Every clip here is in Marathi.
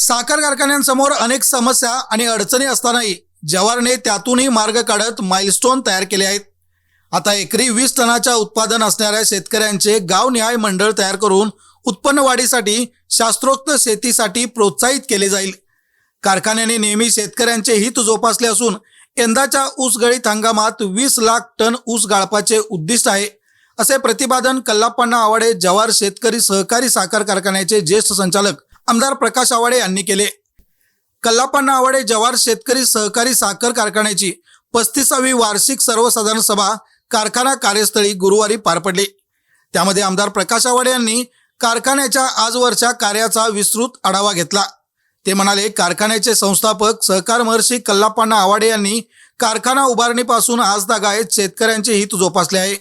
साखर कारखान्यांसमोर अनेक समस्या आणि अडचणी असतानाही जवारने त्यातूनही मार्ग काढत माइलस्टोन तयार केले आहेत. आता एकरी वीस टनाच्या उत्पादन असणाऱ्या शेतकऱ्यांचे गावनिहाय मंडळ तयार करून उत्पन्न वाढीसाठी शास्त्रोक्त शेतीसाठी प्रोत्साहित केले जाईल. कारखान्याने नेहमी शेतकऱ्यांचे हित जोपासले असून यंदाच्या ऊस गळीत हंगामात वीस लाख टन ऊस गाळपाचे उद्दिष्ट आहे. असे प्रतिपादन कल्लाप्पांना आवाडे जवार शेतकरी सहकारी साखर कारखान्याचे ज्येष्ठ संचालक आमदार प्रकाश आवाडे यांनी केले. कल्लापण्णा आवाडे जवार शेतकरी सहकारी साखर कारखान्याची पस्तीसावी वार्षिक सर्वसाधारण सभा कारखाना कार्यस्थळी गुरुवारी पार पडली. त्यामध्ये आमदार प्रकाश आवाडे यांनी कारखान्याच्या आजवरच्या कार्याचा विस्तृत आढावा घेतला. ते म्हणाले कारखान्याचे संस्थापक सहकार महर्षी कल्लाप्पण्णा आवाडे यांनी कारखाना उभारणीपासून आज दागायत शेतकऱ्यांचे हित जोपासले आहे.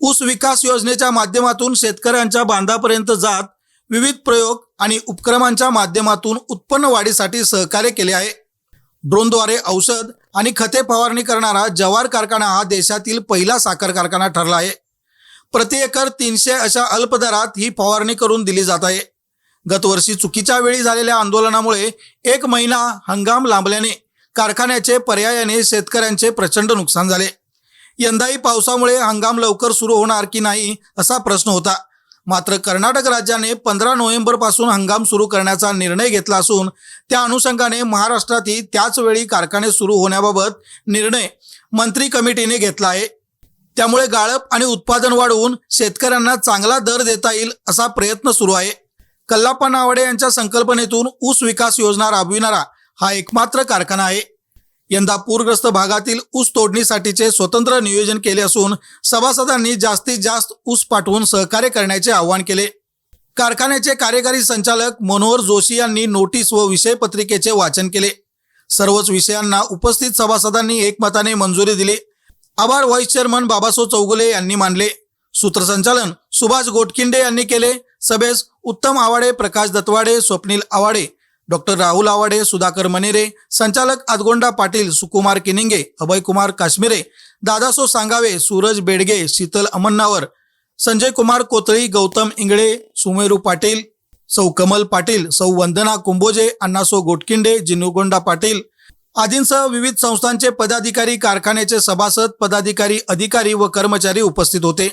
ऊस विकास योजनेच्या माध्यमातून शेतकऱ्यांच्या बांधापर्यंत जात विविध प्रयोग आणि उपक्रमांच्या माध्यमातून उत्पन्न वाढीसाठी सहकार्य केले आहे. ड्रोनद्वारे औषध आणि खते फवारणी करणारा जवार कारखाना हा देशातील पहिला साखर कारखाना ठरला आहे. प्रति एकर तीनशे अशा अल्प दरात ही फवारणी करून दिली जात आहे. गतवर्षी चुकीच्या वेळी झालेल्या आंदोलनामुळे एक महिना हंगाम लांबल्याने कारखान्याचे पर्यायाने शेतकऱ्यांचे प्रचंड नुकसान झाले. यंदाही पावसामुळे हंगाम लवकर सुरू होणार की नाही असा प्रश्न होता. मात्र कर्नाटक राज्याने पंधरा नोव्हेंबरपासून हंगाम सुरू करण्याचा निर्णय घेतला असून त्या अनुषंगाने महाराष्ट्रातही त्याच वेळी कारखाने सुरू होण्याबाबत निर्णय मंत्री कमिटीने घेतला आहे. त्यामुळे गाळप आणि उत्पादन वाढवून शेतकऱ्यांना चांगला दर देता येईल असा प्रयत्न सुरू आहे. कल्लाप्पा नावाडे यांच्या संकल्पनेतून ऊस विकास योजना राबविणारा हा एकमात्र कारखाना आहे. यंदा पूरग्रस्त भागातील ऊस तोडणीसाठीचे स्वतंत्र नियोजन केले असून सभासदांनी जास्तीत जास्त ऊस पाठवून सहकार्य करण्याचे आवाहन केले. कारखान्याचे कार्यकारी संचालक मनोहर जोशी यांनी नोटीस व विषय पत्रिकेचे वाचन केले. सर्वच विषयांना उपस्थित सभासदांनी एकमताने मंजुरी दिली. आभार व्हाईस चेअरमन बाबासो चौगुले यांनी मानले. सूत्रसंचालन सुभाष गोटकिंडे यांनी केले. सभेस उत्तम आवाडे प्रकाश दत्वाडे स्वप्नील आवाडे डॉक्टर राहुल आवाडे सुधाकर मनेरे संचालक आदगोंडा पाटील सुकुमार किनिंगे अभयकुमार काश्मीरे दादासो सांगावे सूरज बेडगे शीतल अमन्नावर संजय कुमार कोतळी गौतम इंगळे सुमेरू पाटील सौ कमल पाटील सौ वंदना कुंभोजे अण्णासो गोटकिंडे जिनुगोंडा पाटील. आदींसह विविध संस्थांचे पदाधिकारी कारखान्याचे सभासद पदाधिकारी अधिकारी व कर्मचारी उपस्थित होते.